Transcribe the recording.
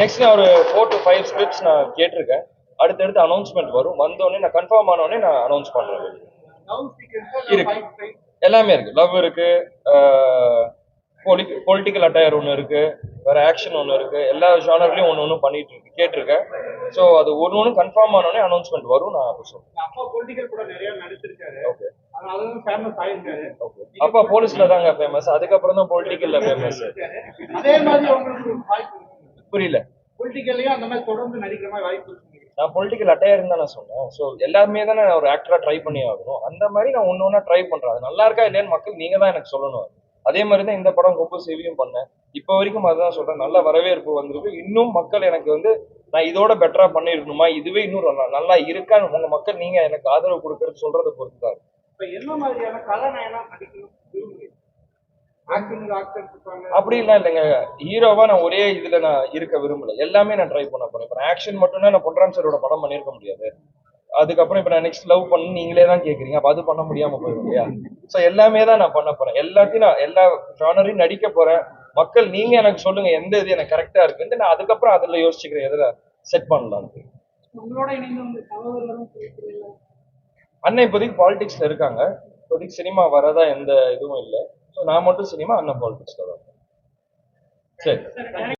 Next நான் ஒரு four to five scripts நான் கேட்டிருக்கேன். அடுத்தடுத்து அனௌன்ஸ்மெண்ட் வரும். வந்தோடனே நான் கன்ஃபார்ம் ஆனோடனே நான் அனௌன்ஸ் பண்றேன். இருக்கு. எல்லாமே இருக்கு. லவ் இருக்கு. பொலிட்டிக்கல் அட்டையர் ஒன்று இருக்கு. வேற ஆக்ஷன் ஒன்று இருக்கு. எல்லா ஜானர்லயும் ஒன்று ஒன்று பண்ணிட்டு இருக்கு. கேட்டிருக்கேன். ஸோ அது ஒன்று ஒன்று கன்ஃபார்ம் ஆனோடனே அனௌன்ஸ்மெண்ட் வரும். நான் அப்போ சொல்றேன். அப்பா போலீஸ்ல தாங்க ஃபேமஸ் அதுக்கப்புறம் தான் பொலிட்டிக்கல்ல ஃபேமஸ் புரியல. பொலிட்டிக்கல்லையும் அந்த மாதிரி தொடர்ந்து நடிக்கிற மாதிரி வாய்ப்பு நான் பொலிட்டிக்கல் அட்டையர் தான் நான் சொன்னேன். ஸோ எல்லாருமே தானே ஒரு ஆக்டரா ட்ரை பண்ணி ஆகணும். அந்த மாதிரி நான் ஒன்று ஒன்றா ட்ரை பண்றேன். அது நல்லா இருக்கா இல்லையான்னு மக்கள் நீங்க தான் எனக்கு சொல்லணும் அதே. மாதிரி தான் இந்த படம் கொம்பு சேவியும் பண்ணேன். இப்போ வரைக்கும் அதுதான் சொல்றேன். நல்ல வரவேற்பு வந்திருக்கு. இன்னும் மக்கள் எனக்கு வந்து நான் இதோட பெட்டரா பண்ணிருக்கணுமா இதுவே இன்னும் நல்லா- இருக்கான்னு உங்க மக்கள் நீங்க எனக்கு ஆதரவு கொடுக்கறது சொல்றதை பொறுத்து தான். இப்ப என்ன மாதிரியான நடிக்கணும் விரும்புறீங்க? ஆக்டர் ஆக்டர் இருப்பாங்க அப்படி இல்லை இல்லைங்க. ஹீரோவா நான் ஒரே இதுல நான் இருக்க விரும்பல. எல்லாமே நான் ட்ரை பண்ண போறேன். இப்போ ஆக்ஷன் மட்டும்னா நான் பொன்ராம் சாரோட படம் பண்ணியிருக்க முடியாது. அதுக்கப்புறம் இப்போ நான் நெக்ஸ்ட் லவ் பண்ணி நீங்களே தான் கேட்குறீங்க அப்போ அது பண்ண முடியாம போயிடும் இல்லையா? ஸோ எல்லாமே தான் நான் பண்ண போறேன். எல்லாத்தையும் நான் எல்லா ஜானரையும் நடிக்க போறேன். மக்கள் நீங்க எனக்கு சொல்லுங்க எந்த இது எனக்கு கரெக்டா இருக்குன்னு நான் அதுக்கப்புறம் அதுல யோசிச்சுக்கிறேன் எதுல செட் பேசுறீங்க அண்ணன் இப்போதைக்கு பாலிடிக்ஸ்ல இருக்காங்க. இப்போதைக்கு சினிமா வரதா எந்த இதுவும் இல்லை. ஸோ நான் மட்டும் சினிமா அண்ணன் பாலிடிக்ஸ்ல தான் இருக்கேன். சரி